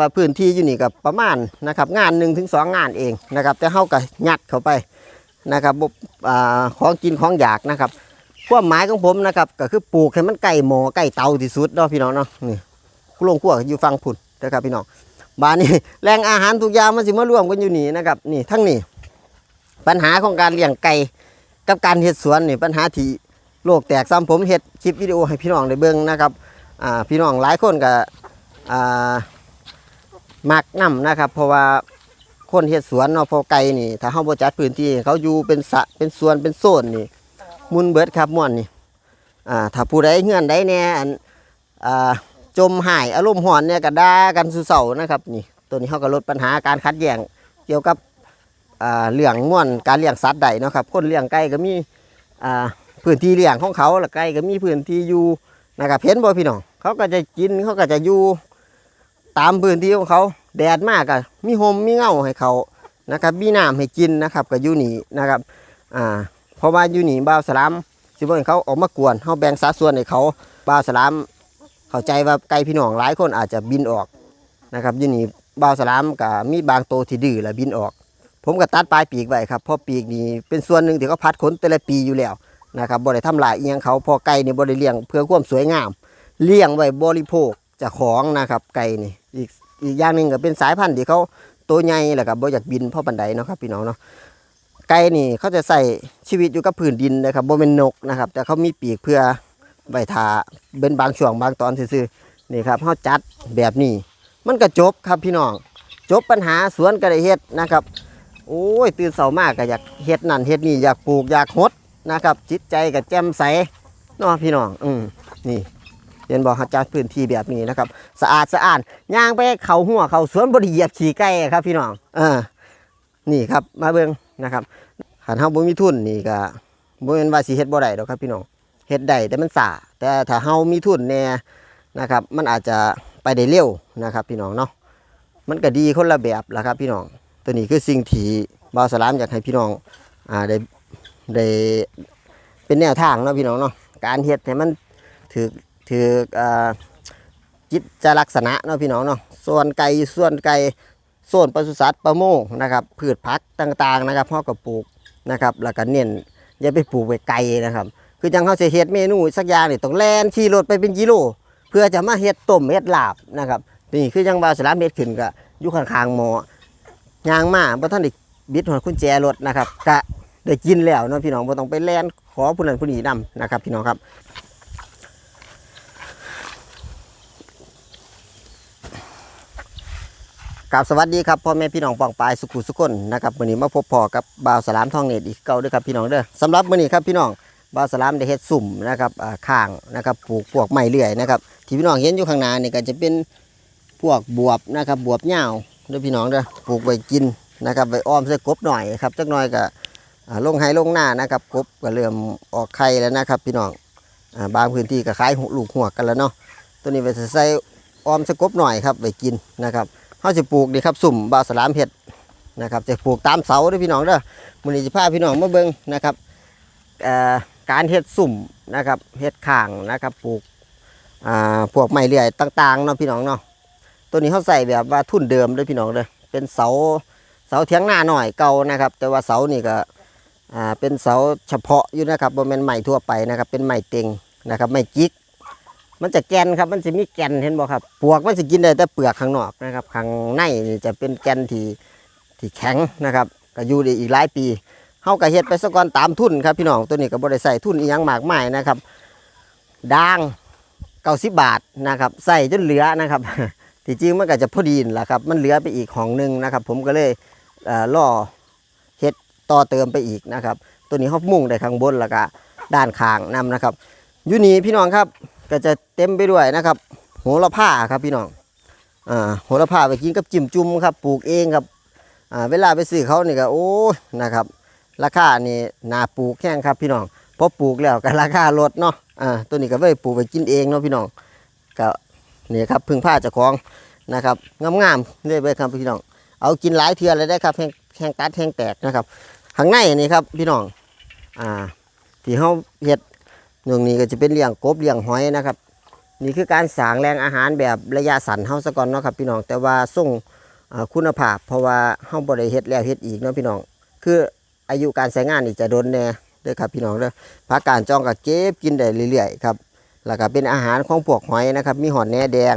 ว่าพื้นที่อยู่นี่กับประมาณนะครับงาน1นถึงสองงานเองนะครับ แต่เฮาก็ยัดเข้าไปนะครับบอ่าของกินของอยากนะครับความหมายของผมนะครับก็คือปลูกให้มันใกล้หมอใกล้เตาที่สุดเนาะพี่น้องเนาะนี่คุลงขั้วอยู่ฟังพุ่นนะครับพี่น้องบ้านนี้แหล่งอาหารทุกอย่างมันสิมารวมกันอยู่นี่นะครับนี่ทั้งนี้ปัญหาของการเลี้ยงไก่กับการเฮ็ดสวนนี่ปัญหาที่โลกแตกซ้ำผมเฮ็ดคลิปวิดีโอให้พี่น้องได้เบิ่งนะครับอ่าพี่น้องหลายคนก็อ่า มักนํนะครับ เพราะว่าคนเฮ็ดสวนเนาะพอไก่นี่ ถ้าเฮาบ่จัดพื้นที่ให้เขาอยู่เป็นสะเป็นสวนเป็นโซนนี่มุนเบิดครับม่วนนี่อ่าถ้าผู้ใดเฮือนใดแน่อันอ่าจมหายอารมณ์ร้อนเนี่ยก็ด่ากันสุเสานะครับนี่ตัวนี้เฮาก็ลดปัญหาการขัดแย้งเกี่ยวกับอ่าเลี้ยงม่วนการเลี้ยงสัตว์ใดเนาะครับ คนเลี้ยงไก่ก็มีอ่าพื้นที่เลี้ยงของเขาล้วไก่ก็มีพื้นที่อยู่นะครับเห็นบ่พี่น้องเขาก็จะกินเขาก็จะอยู่ ตามพื้นที่ของเขาแดดมากก็มีโฮมมีเงาให้เขานะครับมีน้ำให้กินนะครับก็อยู่นี่นะครับอ่าเพราะว่ายูนีบ่าวสลามสิบ่ให้เขาออกมากวนเขาแบ่งสัดส่วนให้เขาบ่าวสลามเข้าใจว่าไก่พี่น้องหลายคนอาจจะบินออกนะครับยูนีบ่าวสลามก็มีบางโตที่ดื้อและบินออก ผมก็ตัดปลายปีกไว้ครับเพราะปีกนี่เป็นส่วนหนึ่งที่เขาพัดขนแต่ละปีอยู่แล้วนะครับบ่ได้ทำลายเอียงเขาพอไก่นี่บ่ได้เลี้ยงเพื่อความสวยงาม เลี้ยงไว้บริโภค จาของนะครับไก่นี่อีกอีกอย่างหนึ่งก็เป็นสายพันธุ์ที่เขาตัวใหญ่แล้วก็บ่อยากบินเพราะปันไดเนาะครับพี่น้องเนาะไก่นี่เขาจะใส่ชีวิตอยู่กับพื้นดินนะครับบ่เป็นนกนะครับ แต่เขามีปีกเพื่อไว้ทาเป็นบางช่วงบางตอนซื่อๆนี่ครับเขาจัดแบบนี้ มันก็จบครับพี่น้อง จบปัญหาสวนก็ได้เฮ็ดนะครับ โอ้ยตื่นเสามากก็อยากเฮ็ดนั่นเฮ็ดนี่อยากปลูกอยากหดนะครับ จิตใจก็แจ่มใสเนาะพี่น้อง อืมนี่ เห็นบอกเขาจัดพื้นที่แบบนี้นะครับ สะอาดสะอาดย่างไปเขาหัวเขาสวนบไดีเหยียบขี่ไก่ครับ พี่น้องเออนี่ครับมาเบิ่งนะครับขันเฮาบ่มีทุนนี่ก็บ่แม่นว่าสิเฮ็ดบ่ได้ดอกครับพี่น้องเฮ็ดได้แต่มันสาแต่ถ้าเฮามีทุนแน่นะครับ มันอาจจะไปได้เร็วนะครับ พี่น้องเนาะมันก็ดีคนละแบบละครับ พี่น้อง ตัวนี้คือสิ่งที่บ่าวสลามอยากให้พี่น้องอ่าได้ได้เป็นแนวทางเนาะพี่น้องเนาะการเฮ็ดให้มันถือ ถืออ่าจิตจลักษณะเนาะพี่น้องเนาะส่วนไก่ส่วนไก่ส่วนปศุสัตว์ประมงนะครับพืชผักต่างๆนะครับเฮาก็ปลูกนะครับแล้วก็เน้นอย่าไปปลูกไว้ไกลนะครับ คือจังเฮาเสิเฮ็ดเมนูสักอย่างนี่ต้องแล่นขี่รถไปเป็นกิโล เพื่อจะมาเฮ็ดต้มเฮ็ดลาบนะครับนี่คือจังบ่าสลามเฮ็ดขึ้นก็อยู่ข้างๆหม้อยางมาบ่ท่านได้บิดหัวกุญแจรถนะครับกะได้กินแล้วเนาะพี่น้องบ่ต้องไปแล่นขอผู้นั้นผู้นี้นํนะครับ พี่น้องครับ กับสวัสดีครับพ่อแม่พี่น้องปองปายสุขุสุคนนะครับวันนี้มาพบพ่อกับบ่าวสลามทองเนตรอีกเก่าด้วยครับพี่น้องเด้อสำหรับมื้อนี้ครับพี่น้องบ่าวสลามได้เฮ็ดสุ่มนะครับข้างนะครับปลูกพวกไม้เลื่อยนะครับที่พี่น้องเห็นอยู่ข้างหน้านี่ก็จะเป็นพวกบวบนะครับบวบเหยาวด้อพี่น้องเด้อปลูกไว้กินนะครับไว้อ้อมใส่กบหน่อยครับจักหน่อยก็ลงไห้ลงหน้านะครับกบก็เริ่มออกไข่แล้วนะครับ พี่น้องบางพื้นที่ก็ขายลูกหัวกันแล้วเนาะตัวนี้ไว้ใส่อ้อมใส่กบหน่อยครับไว้กินนะครับ เฮาสิปลูกนี่ครับสุ่มบาสลามเห็ดนะครับจะปลูกตามเสาด้อพี่น้องเด้อมื้อนี้สิพาพี่น้องมาเบิ่งนะครับการเฮ็ดสุ่มนะครับเฮ็ดข้างนะครับปลูกพวกไม้เลื่อยต่างๆเนาะพี่น้องเนาะตัวนี้เขาใส่แบบว่าทุ่นเดิมเลยพี่น้องเลยเป็นเสาเสาเทียงหน้าหน่อยเก่านะครับ แต่ว่าเสานี่ก็เป็นเสาเฉพาะอยู่นะครับบ่แม่นใหม่ทั่วไปนะครับ เป็นไม้เต็งนะครับ ไม้จิก มันจะแกนครับมันจะมีแกนเห็นบ่ครับปวกมันจะกินได้แต่เปลือกข้างนอกนะครับข้างในนี่จะเป็นแกนที่ที่แข็งนะครับก็อยู่ได้อีกหลายปีเฮาก็เฮ็ดไปซะก่อนตามทุนครับพี่น้องตัวนี้ก็บ่ได้ใส่ทุนอีหยังมากมายนะครับด่าง90บบาทนะครับใส่จนเหลือนะครับที่จริงมันก็จะพอดีนั่นแหละครับมันเหลือไปอีกห้องหนึงนะครับ ผมก็เลยล่อเฮ็ดต่อเติมไปอีกนะครับ ตัวนี้เขามุ่งได้ข้างบนแล้วก็ด้านข้างนํนะครับอยู่นี่พี่น้องครับ ก็จะเต็มไปด้วยนะครับ โหระพาครับพี่น้องอ่าโหระพาไปกินกับจิ้มจุ่มครับปลูกเองครับอ่าเวลาไปซื้อเขานี่ก็โอ้ยนะครับ ราคานี่นาปลูกแข้งครับพี่น้องพอปลูกแล้วก็ราคาลดเนาะอ่าตัวนี้ก็ไว้ปลูกไปกินเองเนาะพี่น้องก็นี่ครับพึ่งผ้าเจ้าของนะครับงามๆเลยไปครับพี่น้อง เอากินหลายเทือเลยได้ครับแห้งแห้งตัดแห้งแตกนะครับข้างในนี่ครับพี่น้องอ่าที่เขาเฮ็ด ตรงนี้ก็จะเป็นเลี้ยงกบเลี้ยงหอยนะครับ นี่คือการสางแรงอาหารแบบระยะสั้นเฮาซะก่อนเนาะครับพี่น้องแต่ว่าส่งคุณภาพ เพราะว่าเฮาบ่ได้เฮ็ดแล้วเฮ็ดอีกเนาะพี่น้องคืออายุการใช้งานนี่จะโดนแน่เด้อครับพี่น้องเด้อผักกาดจองก็เก็บกินได้เรื่อยๆครับแล้วก็เป็นอาหารของพวกหอยนะครับ มีหอนแหนแดง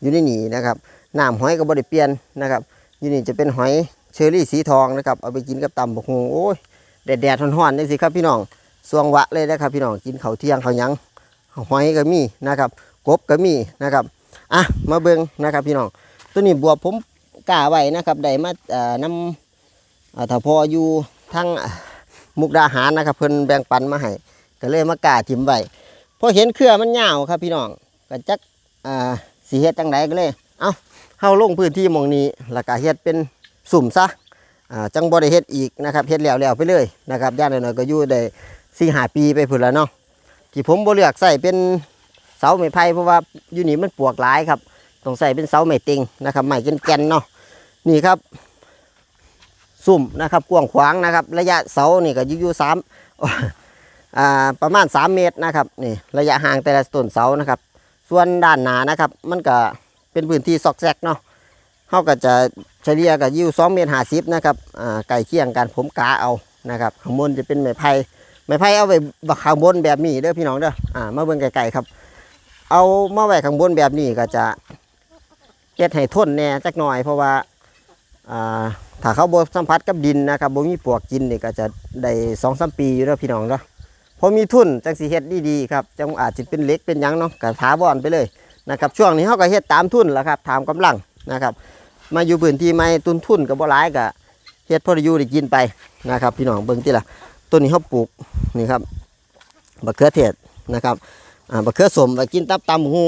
อยู่ในนี่นะครับน้ำหอยก็บ่ได้เปลี่ยนนะครับอยู่นี่จะเป็นหอยเชอรี่สีทองนะครับเอาไปกินกับตำบกฮงโอ้ยแดดๆร้อนๆนี่สิครับพี่น้อง สวงวะเลยนะครับพี่น้องกินเขาเที่ยงเขายังหอยก็มีนะครับกบก็มีนะครับอะมาเบิ่งนะครับพี่น้องตัวนี้บวบผมกล้าไว้นะครับได้มาเอ่อนำถ้าพออยู่ทั้งมุกดาหารนะครับเพิ่นแบ่งปันมาให้ก็เลยมากล้าทิมไว้พอเห็นเครือมันยาวครับพี่น้องก็จักอ่าสีเฮ็ดจังไดก็เลยเอาเฮาลงพื้นที่มองนี้แล้วก็เฮ็ดเป็นสุ่มซะจังบ่ได้เฮ็ดอีกนะครับเฮ็ดแล้วแล้วไปเลยนะครับย่านน้อยๆก็อยู่ได้ สี่หาปีไปพุ่นแล้วเนาะที่ผมบ่เลือกใส่เป็นเสาไม้ไผ่เพราะว่าอยู่นี่มันปวกหลายครับต้องใส่เป็นเสาไม้ต็งนะครับไม้แก่นๆเนาะนี่ครับสุ่มนะครับกว้างขวางนะครับ ระยะเสานี่ก็อยู่อยู่สามอ่าประมาณ 3 เมตรนะครับนี่ระยะห่างแต่ละต้นเสานะครับ ส่วนด้านหน้านะครับ มันก็เป็นพื้นที่ซอกแซกเนาะเขาก็จะเฉลี่ยกับยู่สองเมตรห้าสิบนะครับอ่าไก่เคียงกันผมกาเอานะครับข้างบนจะเป็นไม้ไผ่ ไม้ไผ่เอาไว้บักข้างบนแบบนี้เด้อพี่น้องเด้ออ่ามาเบิ่งไกลๆครับ เอามาไว้ข้างบนแบบนี้ก็จะเฮ็ดให้ทนแน่จักหน่อย เพราะว่าอ่าถ้าเขาบสัมผัสกับดินนะครับบ่มีปวกกินนี่ก็จะได้สองสามปีอยู่เด้อพี่น้องเด้อพอมีทุนจังสีเฮ็ดดีๆครับจังอาจจะเป็นเล็กเป็นยังเนาะกระถาวรไปเลยนะครับช่วงนี้เขาก็เฮ็ดตามทุนแหละครับตามกำลังนะครับ มาอยู่พื้นที่ไม่ตุนทุนกับบ่หลายก็เฮ็ดพอด้อยู่ได้กินไปนะครับ พี่น้องเบิ่งติล่ะ ต้นนี้เขาปลูกนี่ครับบักเขือเทศนะครับอ่าบักเขือสมไว้กินตับตำหู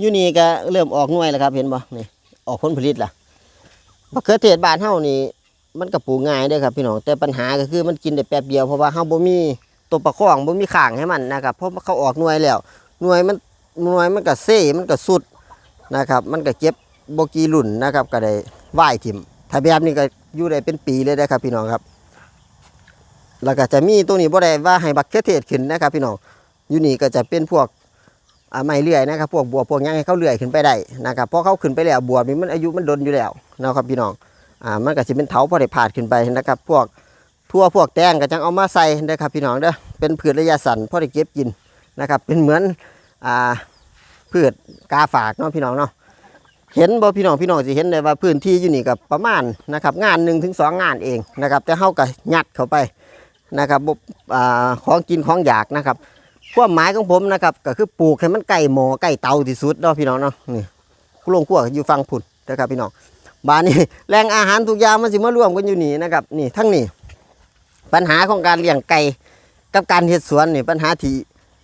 ยูนี่ก็เริ่มออกหน่วยแล้วครับ เห็นบ่นี่ออกผลผลิตล่ะบักเขือเทศบานเฮานี่มันก็ปลูกง่ายเด้อครับพี่น้องแต่ปัญหาก็คือมันกินได้แป๊บเดียวเพราะว่าเฮาบ่มีตัวประคองบ่มีข้างให้มันนะครับเพราะเขาออกหน่วยแล้วหน่วยมันหน่วยมันก็เซ่มันก็สุดนะครับ มันก็เก็บบกีรุ่นนะครับก็ได้ว่ายถิ่มถ้าแบบนี้ก็อยู่ได้เป็นปีเลยนะครับพี่น้องครับ แล้วก็จะมีตัวนี้บ่ได้ว่าให้บักเขือเทศขึ้นนะครับพี่น้องอยู่นี่ก็จะเป็นพวกไม้เลื่อยนะครับ พวกบัวพวกยังให้เขาเลื่อยขึ้นไปได้นะครับเพราะเขาขึ้นไปแล้วบัวนี่มันอายุมันดนอยู่แล้วนะครับพี่น้องอ่ามันก็สิเป็นเถาพอได้ผาดขึ้นไปนะครับ พวกทั่วพวกแตงก็จังเอามาใส่เด้อครับพี่น้องเด้อเป็นพืชระยะสั้นพอได้เก็บกินนะครับเป็นเหมือนอ่าพืชกาฝากเนาะพี่น้องเนาะเห็นบ่พี่น้องพี่น้องสิเห็นเลยว่าพื้นที่อยู่นี่กับประมาณนะครับงานหนึ่งถึงสองงานเองนะครับแต่เฮาก็ยัดเข้าไป นะครับอของกินของอยากนะครับความหมายของผมนะครับก็คือปลูกให้มันใกล้หมอใกล้เตาที่สุดเนาะพี่น้องเนาะนี่โรงครัวอยู่ฟังพุ่นนะครับพี่น้องบ้านนี้แหล่งอาหารทุกอย่างมันสิมารวมกันอยู่นี่นะครับนี่ทั้งนี้ปัญหาของการเลี้ยงไก่กับการเฮ็ดสวนนี่ปัญหาที่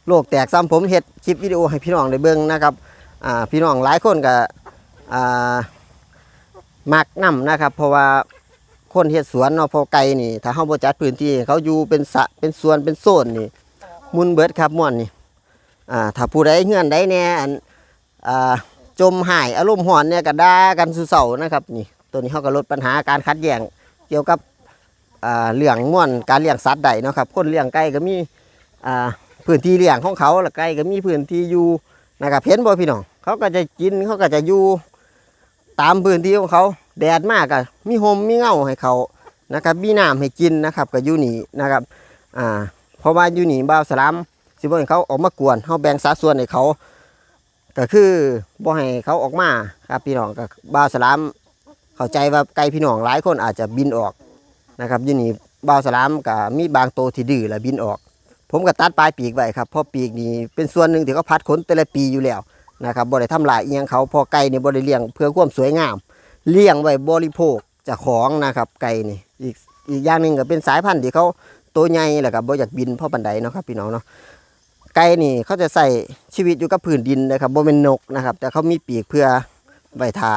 โลกแตกซ้ำผมเฮ็ดคลิปวิดีโอให้พี่น้องได้เบิ่งนะครับพี่น้องหลายคนก็มักนํนะครับ เพราะว่า คนเฮ็ดสวนเนาะพอไก่นี่ ถ้าเฮาบ่จัดพื้นที่ให้เขาอยู่เป็นสระเป็นสวนเป็นโซนนี่มุนเบิดครับม่วนนี่อ่าถ้าผู้ใดเฮือนใดแน่อันอ่าจมหายอารมณ์ร้อนเนี่ยก็ด่ากันสุเสานะครับนี่ตัวนี้เฮาก็ลดปัญหาการขัดแย้งเกี่ยวกับอ่าเลี้ยงม่วนการเลี้ยงสัตว์ใดเนาะครับคนเลี้ยงไก่ก็มีอ่าพื้นที่เลี้ยงของเขาแล้วไก่ก็มีพื้นที่อยู่นะครับเห็นบ่พี่น้องเขาก็จะกินเขาก็จะอยู่ตามพื้นที่ของเขา แดดมากก็มีโฮมมีเงาให้เขานะครับมีน้ำให้กินนะครับก็อยู่นี่นะครับอ่าเพราะว่าอยู่นี่บ่าวสลามสิบ่ให้เขาออกมากวนเขาแบ่งสัดส่วนให้เขาก็คือบ่ให้เขาออกมาครับพี่น้องก็บ่าวสลามเข้าใจว่าไก่พี่น้องหลายคนอาจจะบินออกนะครับอยูนี่บ่าวสลามกับมีบางโตที่ดื้อและบินออก ผมก็ตัดปลายปีกไว้ครับเพราะปีกนี่เป็นส่วนหนึ่งที่เขาพัดขนแต่ละปีอยู่แล้วนะครับบ่ได้ทำลายเอียงเขาพอไก่นี่บ่ได้เลี้ยงเพื่อความสวยงาม เลี้ยงไว้บริโภคจากของนะครับไก่นี่อีกอีกอย่างหนึ่งก็เป็นสายพันธุ์ที่เขาตัวใหญ่แล้วก็บ่อยากบินเพราะปันไดเนาะครับพี่น้องเนาะไก่นี่เขาจะใส่ชีวิตอยู่กับพื้นดินนะครับบ่เป็นนกนะครับ แต่เขามีปีกเพื่อไว้ทา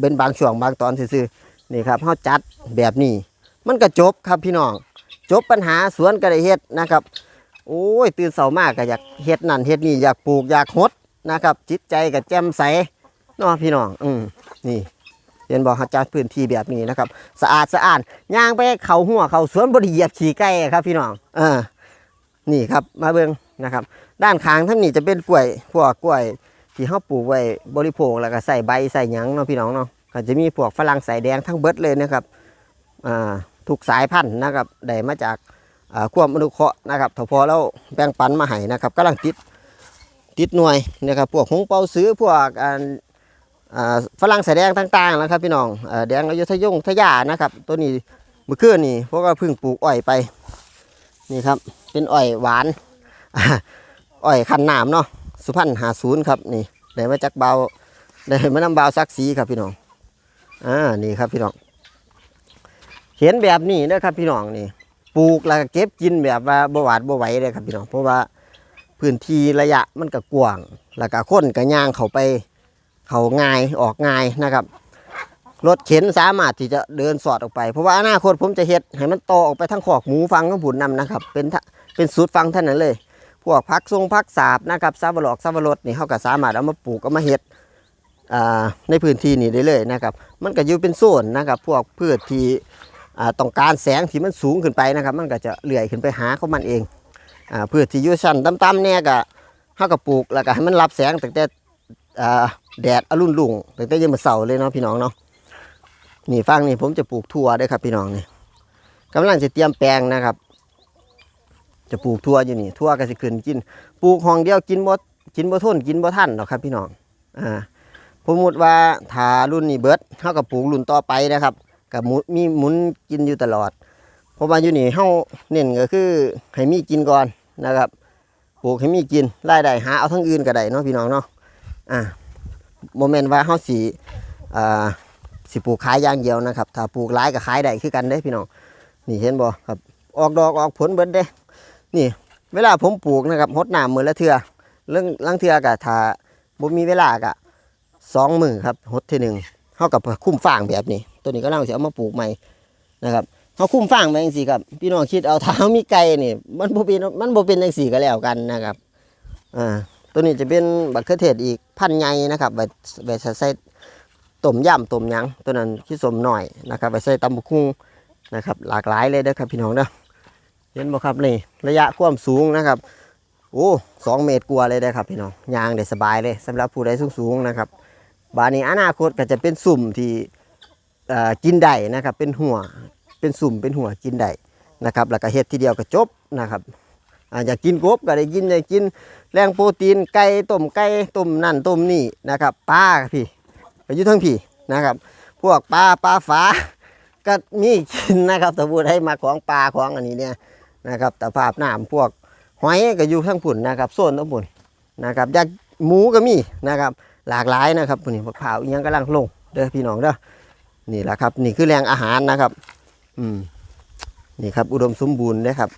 เป็นบางช่วงบางตอนซื่อๆนี่ครับเขาจัดแบบนี้ มันก็จบครับพี่น้อง จบปัญหาสวนก็ได้เฮ็ดนะครับโอ้ยตื่นเช้ามากก็อยากเฮ็ดนั่นเฮ็ดนี่อยากปลูกอยากหดนะครับ จิตใจก็แจ่มใสเนาะพี่น้อง อืมนี่ เห็นบอกเขาจัดพื้นที่แบบนี้นะครับ สะอาดสะอาดย่างไปเขาหัวเขาสวนบไดีเหยียบขี่ไก่ครับ พี่น้องเออนี่ครับมาเบิ่งนะครับ ด้านข้างทั้งนี้จะเป็นกล้วยพวกกล้วยที่เฮาปลูกไว้บริโภคแล้วก็ใส่ใบใส่หยังเนาะพี่น้องเนาะก็จะมีพวกฝรั่งสายแดงทั้งเบิดเลยนะครับอ่าทุกสายพันธุ์นะครับได้มาจากอ่าควมนุเคราะห์นะครับถ้าพอแล้วแบ่งปันมาให้นะครับกำลังติดติดหน่วยนะครับพวกหงเปาซื้อพวกอ่า ฝรั่งสายแดงต่างๆนะครับพี่น้องอ่าแดงอยุธยงทยานะครับ ตัวนี้เมื่อคืนนี่พวกก็เพิ่งปลูกอ้อยไปนี่ครับ เป็นอ้อยหวานอ้อยคันหน้ำเนาะสุพรรณหาศูนย์ครับนี่ได้มาจากเบาได้มานำเบาซักสีครับพี่น้องอ่านี่ครับพี่น้อง เห็นแบบนี้นะครับพี่น้องนี่ปลูกแล้วก็เก็บกินแบบว่าบ่หวาดบ่ไหวเลยครับพี่น้องเพราะว่าพื้นที่ระยะมันก็กว้าง แล้วก็คนก็ย่างเขาไป เขาง่ายออกง่ายนะครับ รถเข็นสามารถที่จะเดินสอดออกไป เพราะว่าอนาคตผมจะเฮ็ดให้มันโตออกไปทั้งขอกหมูฟังทั้งผุนนำนะครับ เป็นทะเป็นสูตรฟังเท่านั้นเลย พวกพักทรงพักสาบนะครับซาบะหลอกซาบะรดนี่เขาก็สามารถเอามาปลูกเอามาเฮ็ดอ่าในพื้นที่นี้ได้เลยนะครับ มันก็อยู่เป็นโซนนะครับ พวกพืชที่อ่าต้องการแสงที่มันสูงขึ้นไปนะครับ มันก็จะเลื่อยขึ้นไปหาของมันเองอ่าพืชที่อยู่ชั้นต่ำๆเนี่ยก็เขาก็ปลูกแล้วก็ให้มันรับแสงตั้งแต่อ่า แดดอรุณรุ่งตั้งแต่ยังมาเสาร์เลยเนาะพี่น้องเนาะนี่ฟังนี่ผมจะปลูกทั่วได้ครับพี่น้องนี่กำลังจะเตรียมแปลงนะครับ จะปลูกทั่วอยู่นี่ทั่วก็สิขึ้นกิน ปลูกห้องเดียวกินบ่กินบ่ทนกินบ่ทันหรอกครับพี่น้องอ่าสมมติว่าถารุ่นนี้เบิร์ดเฮาก็ปลูกรุ่นต่อไปนะครับก็หมุนมีหมุนกินอยู่ตลอดเพราะว่าอยู่นี่เฮาเน้นก็คือให้มีกินก่อนนะครับ ปลูกให้มีกินรายได้หาเอาทั้งอื่นก็ได้เนาะพี่น้องเนาะอ่า โมเมนต์ว่าเฮาสิอ่าสิปลูกขายอย่างเดียวนะครับ ถ้าปลูกหลายก็ขายได้คือกันเด้พี่น้องนี่เห็นบ่ครับ ออกดอกออกผลเบิดเด้ นี่ เวลาผมปลูกนะครับหดน้ำมือละเทือเรื่องลังเทือกะถ้าบ่มีเวลากะสองมือครับหดทีหนึ่งเท่ากับคุ้มฟางแบบนี้ ตัวนี้ก็เล่าจะเอามาปลูกใหม่นะครับเขาคุ้มฟางไปจังซี่ครับ พี่น้องคิดเอาเท้ามีไก่นี่มันบ่เป็นมันบ่เป็นจังซี่ก็แล้วกันนะครับอ่า ตัวนี้จะเป็นบักเขือเทศอีกพันธุ์ใหญ่นะครับไว้ไว้ใส่ต้มยำต้มยังตัวนั้นขี้สมหน่อยนะครับไว้ใส่ตำบักหุ่งนะครับ หลากหลายเลยเด้อครับพี่น้องเด้อเห็นบ่ครับนี่ระยะความสูงนะครับโอ้สองเมตรกว่าเลยได้ครับพี่น้องยางได้สบายเลยสำหรับผู้ใดสูงๆนะครับบานนี้อนาคตก็จะเป็นสุ่มที่กินได้นะครับเป็นหัวเป็นสุ่มเป็นหัวกินได้นะครับแล้วก็เฮ็ดทีเดียวก็จบนะครับ อ่าอยากกินกบก็ได้กินอยากินแรงโปรตีนไก่ต้มไก่ต้มนั่นต้มนี่นะครับปลาพี่ไปอยู่ทั้งพี่นะครับ พวกปลาปลาฝาก็มีกินนะครับถ้าพูดให้มาของปลาของอันนี้เนี่ยนะครับแต่ภาพน้ำพวกหอยก็อยู่ทั้งผุ่นนะครับโซนทั้งผุ่นนะครับอยากหมูก็มีนะครับหลากหลายนะครับพวกนี้มะพร้าอิหยังกำลังลงเด้อพี่น้องเด้อนี่แหละครับ นี่คือแรงอาหารนะครับ อืมนี่ครับ อุดมสมบูรณ์นะครับ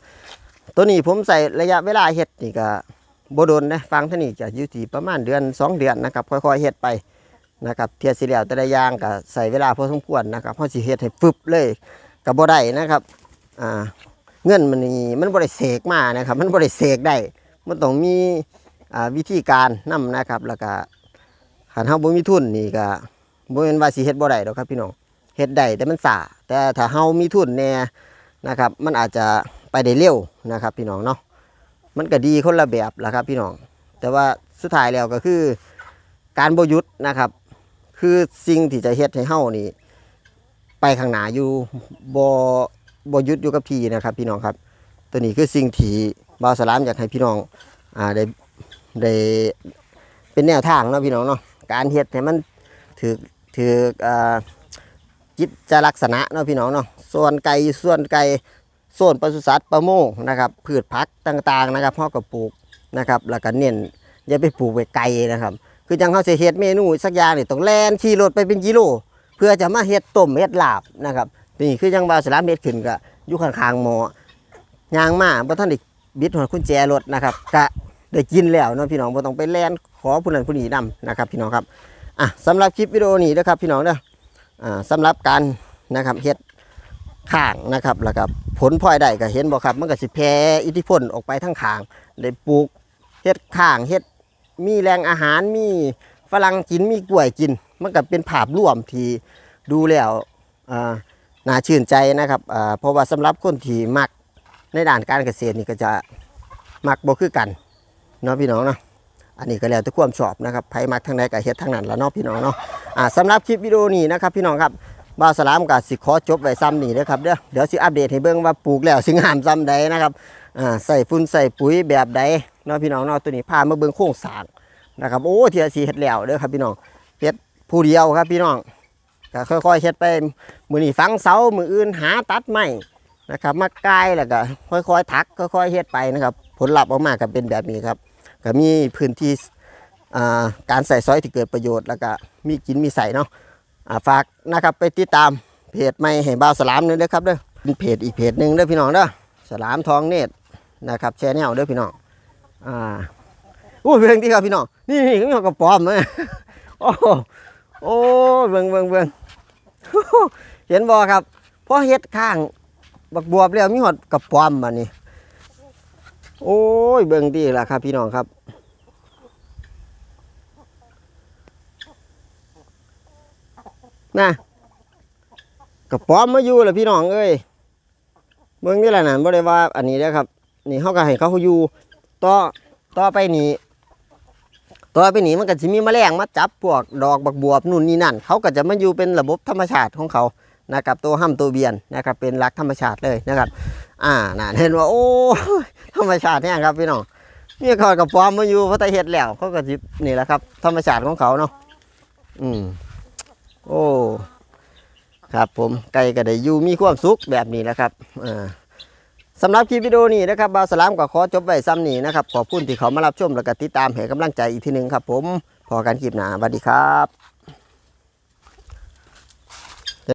ตัวนี้ผมใส่ระยะเวลาเฮ็ดนี่ก็บโดนนะฟังท่านี้จะอยู่ที่ประมาณเดือนสองเดือนนะครับค่อยๆเฮ็ดไปนะครับเทียสิแล้วแต่ละอย่างก็ใส่เวลาพอสมควรนะครับเพราะสิเฮ็ดให้ฟึบเลยกับบ่ได้นะครับอ่าเงินมันนี่มันบ่ได้เสกมานะครับ มันบ่ได้เสกได้ มันต้องมีอ่าวิธีการนํนะครับ แล้วก็คันเฮาบ่มีทุนนี่ก็บ่แม่นว่าสิเฮ็ดบ่ได้ดอกครับพี่น้องเฮ็ดได้แต่มันซ่าแต่ถ้าเฮามีทุนแน่นะครับ มันอาจจะ ไปได้เร็วนะครับ พี่น้องเนาะมันก็ดีคนละแบบละครับพี่น้อง แต่ว่าสุดท้ายแล้วก็คือ การบ่หยุดนะครับ คือสิ่งที่จะเฮ็ดให้เฮานี่ไปข้างหน้าอยู่บ่บ่หยุดอยู่กับที่นะครับ พี่น้องครับ ตัวนี้คือสิ่งที่บาวสลามอยากให้พี่น้องอ่าได้ได้เป็นแนวทางเนาะพี่น้องเนาะการเฮ็ดให้มันถือถืออ่าจิตจลักษณะเนาะพี่น้องเนาะส่วนไก่ส่วนไก่ ส่วนปศุสัตว์ประมงนะครับพืชผักต่างๆนะครับเฮาก็ปลูกนะครับแล้วก็เน้นอย่าไปปลูกไว้ไกลนะครับ คือจังเขาเสิเฮ็ดเมนูสักอย่างนี่ต้องแล่นขี่รถไปเป็นกิโล เพื่อจะมาเฮ็ดต้มเฮ็ดลาบนะครับนี่คือจังบาสลามเฮ็ดขึ้นก็อยู่ข้างๆหมอยางมาบ่ทันได้บิดหัวกุญแจรถนะครับก็ได้กินแล้วเนาะพี่น้องบ่ต้องไปแล่นขอผู้นั้นผู้นี้นํนะครับ พี่น้องครับอะสำหรับคลิปวิดีโอนี้นะครับพี่น้องเด้ออ่าสำหรับการนะครับเฮ็ด ข้างนะครับแล้วก็ผลพลอยได้ก็เห็นบ่ครับ มันก็สิแผ่อิทธิพลออกไปทั้งข้างได้ปลูกเฮ็ดข้างเฮ็ดมีแรงอาหารมีฝรั่งกินมีกล้วยกิน มันก็เป็นภาพรวมที่ดูแล้วอ่าน่าชื่นใจนะครับอ่าเพราะว่าสำหรับคนที่มักในด้านการเกษตรนี่ก็จะมักบ่คือกันเนาะพี่น้องเนาะอันนี้ก็แล้วแต่ความชอบนะครับไผมักทางใดก็เฮ็ดทางนั้นละเนาะพี่น้องเนาะอ่าสำหรับคลิปวิดีโอนี้นะครับพี่น้องครับ บ่าวสลามก็สิขอจบไว้ซ้ำนี้เด้อครับเด้อเดี๋ยวสิอัปเดตให้เบิ่งว่าปลูกแล้วสิงหามซ้ำใดนะครับอ่าใส่ฝุ่นใส่ปุ๋ยแบบใดเนาะพี่น้องเนาะตัวนี้พามาเบิ่งโครงสร้างนะครับโอ้เทียสิเฮ็ดแล้วเด้อครับพี่น้องเฮ็ดผู้เดียวครับพี่น้องก็ค่อยๆเฮ็ดไปมือนี้ฝังเสามืออื่นหาตัดไม้นะครับมากายแล้วก็ค่อยๆถักค่อยๆเฮ็ดไปนะครับผลลัพธ์ออกมาก็เป็นแบบนี้ครับก็มีพื้นที่อ่าการใส่ซอยที่เกิดประโยชน์แล้วก็มีกินมีใส่เนาะ ฝากนะครับไปติดตามเพจใหม่ให้บ่าวสลามนึงเด้อครับเด้อเป็นเพจอีกเพจหนึงเด้อพี่น้องเด้อสลามทองเนตรนะครับแชร์แนลเด้อพี่น้องอ่าอู้เบิ่งที่ครับพี่น้องนี่นี่ก็มีกระป๋อมเลยโอ้โหโอ้เบิ่งเบิ่งเบิ่งเห็นบ่ครับเพอเฮ็ดข้างบักบวบแล้วมีหอดกระป๋อมมานี่โอ้ยเบิ่งดีล่ะครับพี่น้องครับ นะกระป๋อมมาอยู่แล้วพี่น้องเอ้ยเบิ่งนี่แหละนั่นบ่ได้ว่า อันนี้เด้อครับ นี่เฮาก็ให้เขาอยู่ต่อต่อไปนี้ต่อไปนี้มันก็สิมีแมลงมาจับพวกดอกบักบวบนู่นนี่นั่น เขาก็จะมาอยู่เป็นระบบธรรมชาติของเขานะครับตัวห้ำตัวเบียนนะครับเป็นหลักธรรมชาติเลยนะครับ อ่าน่ะเห็นว่าโอ้ธรรมชาติเนี่ยครับพี่น้องมีเขากับปลอมมาอยู่เพราะแต่เฮ็ดแล้วเขาก็สินี่แหละครับ ธรรมชาติของเขาเนาะอืม โอ้ ครับผมไก่ก็ได้อยู่มีความสุขแบบนี้แหละครับอ่าสำหรับคลิปวิดีโอนี้นะครับบาวสลามก็ขอจบไว้ซ้ำนี้นะครับขอบคุณที่เขามารับชมและก็ติดตามให้กำลังใจอีกทีหนึ่งครับผมพอกันคลิปหน้าสวัสดีครับ